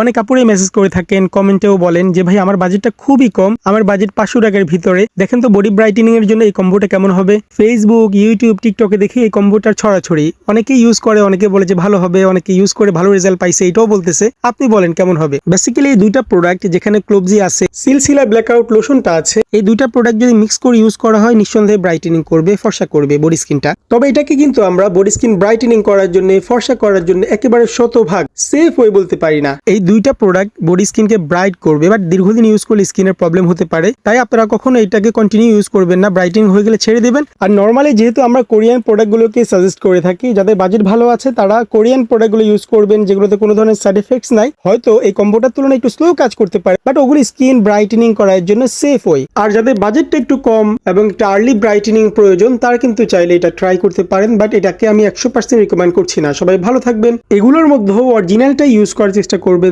অনেক আপুরেই মেসেজ করে থাকেন কমেন্টেও বলেন যে, ভাই, আমার বাজেটটা খুবই কম, আমার বাজেট পাঁচশো টাকার ভিতরে। দেখেন তো বডি ব্রাইটেনিং এর জন্য এই কম্বোটা কেমন হবে? ফেসবুক ইউটিউব টিকটকে দেখে এই কম্বোটার ছড়াছড়ি। অনেকেই ইউজ করে, অনেকে বলে যে, ভালো হবে। অনেকে ইউজ করে, ভালো রেজাল্ট পাইছে। এটাও বলতেছে। আপনি বলেন কেমন হবে? বেসিক্যালি এই দুইটা প্রোডাক্ট যেখানে ক্লোবজি আছে সিলসিলা ব্ল্যাকআউট লোশনটা আছে। এই দুইটা প্রোডাক্ট যদি মিক্স করে ইউজ করা হয়, নিঃসন্দেহে ব্রাইটেনিং করবে, ফর্সা করবে বডি স্কিনটা তবে এটাকে কিন্তু আমরা বডি স্কিন ব্রাইটেনিং করার জন্য, ফর্সা করার জন্য একেবারে শতভাগ সেফ হয়ে বলতে পারি না। এই দুইটা প্রোডাক্ট বডি স্কিনকে ব্রাইট করবে বাট দীর্ঘদিন ইউজ করলে স্কিনের প্রবলেম হতে পারে। তাই আপনারা কখনো এটাকে কন্টিনিউ ইউজ করবেন না ব্রাইটিং হয়ে গেলে ছেড়ে দেবেন। আর নর্মালি যেহেতু আমরা কোরিয়ান প্রোডাক্টগুলোকে সাজেস্ট করে থাকি, যাদের বাজেট ভালো আছে, তারা কোরিয়ান প্রোডাক্টগুলো ইউজ করবেন, যেগুলোতে কোনো ধরনের সাইড এফেক্টস নাই। হয়তো এই কম্বোটার তুলনায় একটু স্লো কাজ করতে পারে বাট ওগুলো স্কিন ব্রাইটেনিং করার জন্য সেফ ওই আর যাদের বাজেটটা একটু কম এবং একটা আর্লি ব্রাইটেনিং প্রয়োজন, তারা কিন্তু চাইলে এটা ট্রাই করতে পারেন বাট এটাকে আমি একশো পার্সেন্ট রিকমেন্ড করছি না। সবাই ভালো থাকবেন। এগুলোর মধ্যেও অরিজিনালটা ইউজ করার চেষ্টা করবেন।